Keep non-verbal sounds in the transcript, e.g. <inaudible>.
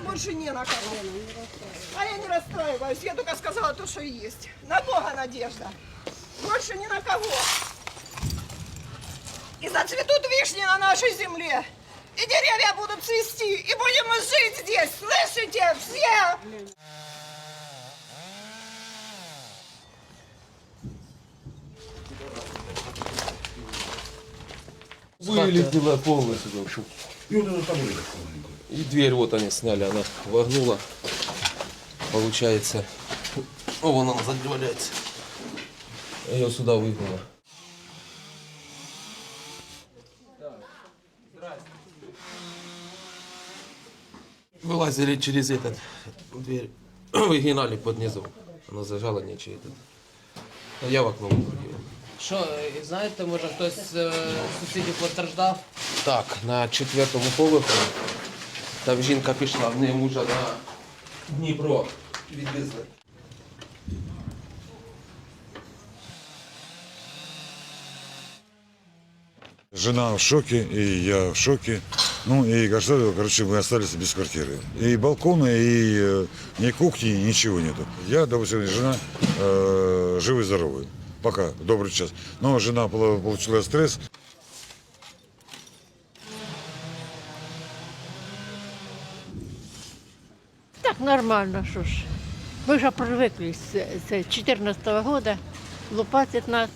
больше не на кого. А я не расстраиваюсь, я только сказала то, что есть. На Бога надежда. Больше ни на кого. И зацветут вишни на нашей земле. И деревья будут цвести. И будем жить здесь. Слышите? Все! Вылетела полностью, в общем. И вот там уже И дверь вот они сняли, она вогнула. Получается. О, вон она задвигается. Ее сюда выгнула. Вылазили через этот дверь. <clears throat> Выгинали под низом. Она зажала нечего этот. А я в окно выпрыгивал. Що, е, знаєте, може хтось з е, сусідів постраждав? Так, на четвертому поверху. Там жінка пішла, в неї мужа на Дніпро відвезли. Жена в шоке, и я в шоке. Ну и что, короче, мы остались без квартиры. И балкона, и э, ни кухни, ничего нету. Я, допустим, и жена э, живы здоровы. пока, добрый час. Ну, Но жена получила стресс. Так нормально, что ж. Мы же привыкли с 2014 -го года, лупатят нас.